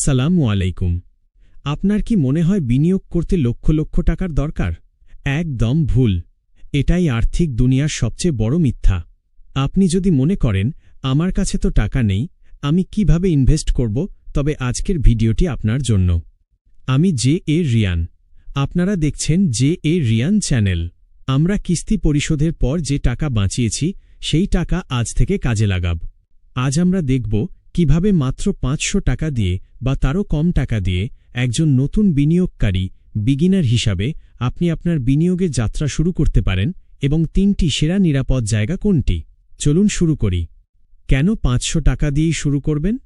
আসসালামু আলাইকুম। আপনার কি মনে হয় বিনিয়োগ করতে লক্ষ লক্ষ টাকার দরকার? একদম ভুল। এটাই আর্থিক দুনিয়ার সবচেয়ে বড় মিথ্যা। আপনি যদি মনে করেন, আমার কাছে তো টাকা নেই, আমি কীভাবে ইনভেস্ট করব? তবে আজকের ভিডিওটি আপনার জন্য। আমি জে এ রিয়ান। আপনারা দেখছেন জে এ রিয়ান চ্যানেল। আমরা কিস্তি পরিশোধের পর যে টাকা বাঁচিয়েছি, সেই টাকা আজ থেকে কাজে লাগাব। আজ আমরা দেখব কীভাবে মাত্র পাঁচশো টাকা দিয়ে বা তারও কম টাকা দিয়ে একজন নতুন বিনিয়োগকারী, বিগিনার হিসাবে আপনি আপনার বিনিয়োগের যাত্রা শুরু করতে পারেন এবং তিনটি সেরা নিরাপদ জায়গা কোনটি? চলুন শুরু করি। কেন পাঁচশো টাকা দিয়েই শুরু করবেন?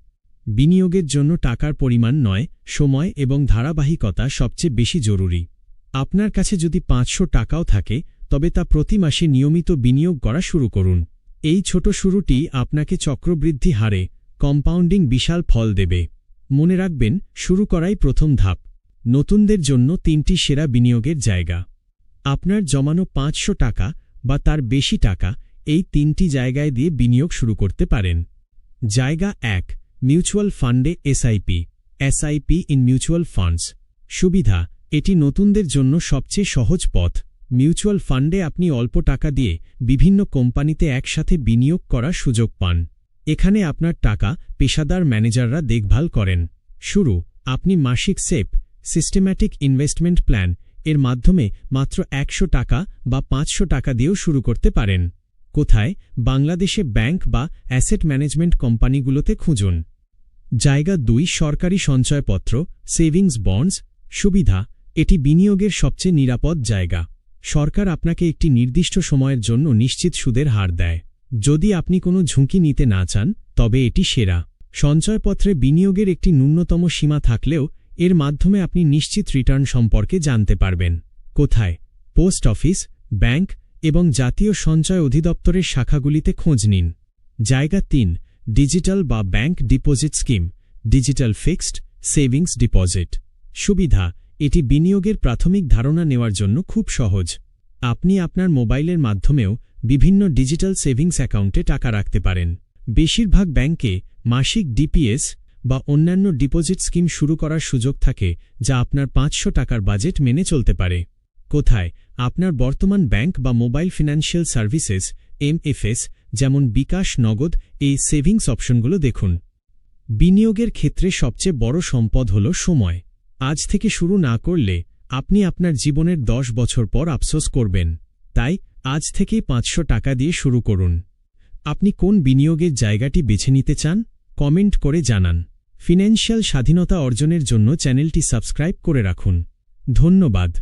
বিনিয়োগের জন্য টাকার পরিমাণ নয়, সময় এবং ধারাবাহিকতা সবচেয়ে বেশি জরুরি। আপনার কাছে যদি পাঁচশো টাকাও থাকে, তবে তা প্রতি মাসে নিয়মিত বিনিয়োগ করা শুরু করুন। এই ছোট শুরুটি আপনাকে চক্রবৃদ্ধি হারে কম্পাউন্ডিং বিশাল ফল দেবে। মনে রাখবেন, শুরু করাই প্রথম ধাপ। নতুনদের জন্য তিনটি সেরা বিনিয়োগের জায়গা। আপনার জমানো পাঁচশো টাকা বা তার বেশি টাকা এই তিনটি জায়গায় দিয়ে বিনিয়োগ শুরু করতে পারেন। জায়গা এক, মিউচুয়াল ফান্ডে SIP. SIP in mutual funds. সুবিধা, এটি নতুনদের জন্য সবচেয়ে সহজ পথ। মিউচুয়াল ফান্ডে আপনি অল্প টাকা দিয়ে বিভিন্ন কোম্পানিতে একসাথে বিনিয়োগ করার সুযোগ পান। এখানে আপনার টাকা পেশাদার ম্যানেজাররা দেখভাল করেন। শুরু, আপনি মাসিক সেপ সিস্টেম্যাটিক ইনভেস্টমেন্ট প্ল্যান, এর মাধ্যমে মাত্র একশো টাকা বা পাঁচশো টাকা দিয়েও শুরু করতে পারেন। কোথায়? বাংলাদেশে ব্যাংক বা অ্যাসেট ম্যানেজমেন্ট কোম্পানিগুলোতে খুঁজুন। জায়গা দুই, সরকারি সঞ্চয়পত্র, সেভিংস বন্ডস, সুবিধা, এটি বিনিয়োগের সবচেয়ে নিরাপদ জায়গা। সরকার আপনাকে একটি নির্দিষ্ট সময়ের জন্য নিশ্চিত সুদের হার দেয়। যদি আপনি কোনো ঝুঁকি নিতে না চান, তবে এটি সেরা। সঞ্চয়পত্রে বিনিয়োগের একটি ন্যূনতম সীমা থাকলেও, এর মাধ্যমে আপনি নিশ্চিত রিটার্ন সম্পর্কে জানতে পারবেন। কোথায়? পোস্ট অফিস, ব্যাংক এবং জাতীয় সঞ্চয় অধিদপ্তরের শাখাগুলিতে খোঁজ নিন। জায়গা তিন, ডিজিটাল বা bank deposit scheme, digital fixed savings deposit. সুবিধা, এটি বিনিয়োগের প্রাথমিক ধারণা নেওয়ার জন্য খুব সহজ। আপনি আপনার মোবাইলের মাধ্যমেও বিভিন্ন ডিজিটাল সেভিংস অ্যাকাউন্টে টাকা রাখতে পারেন। বেশিরভাগ ব্যাংকে মাসিক ডিপিএস বা অন্যান্য ডিপোজিট স্কিম শুরু করার সুযোগ থাকে, যা আপনার পাঁচশো টাকার বাজেট মেনে চলতে পারে। কোথায়? আপনার বর্তমান ব্যাংক বা মোবাইল ফিনান্সিয়াল সার্ভিসেস, এমএফএস, যেমন বিকাশ, নগদ, এই সেভিংস অপশনগুলো দেখুন। বিনিয়োগের ক্ষেত্রে সবচেয়ে বড় সম্পদ হল সময়। আজ থেকে শুরু না করলে আপনি আপনার জীবনের দশ বছর পর আফসোস করবেন। তাই আজ থেকে পাঁচশো টাকা দিয়ে শুরু করুন। আপনি কোন বিনিয়োগের জায়গাটি বেছে নিতে চান, কমেন্ট করে জানান। ফিনান্সিয়াল স্বাধীনতা অর্জনের জন্য চ্যানেলটি সাবস্ক্রাইব করে রাখুন। ধন্যবাদ।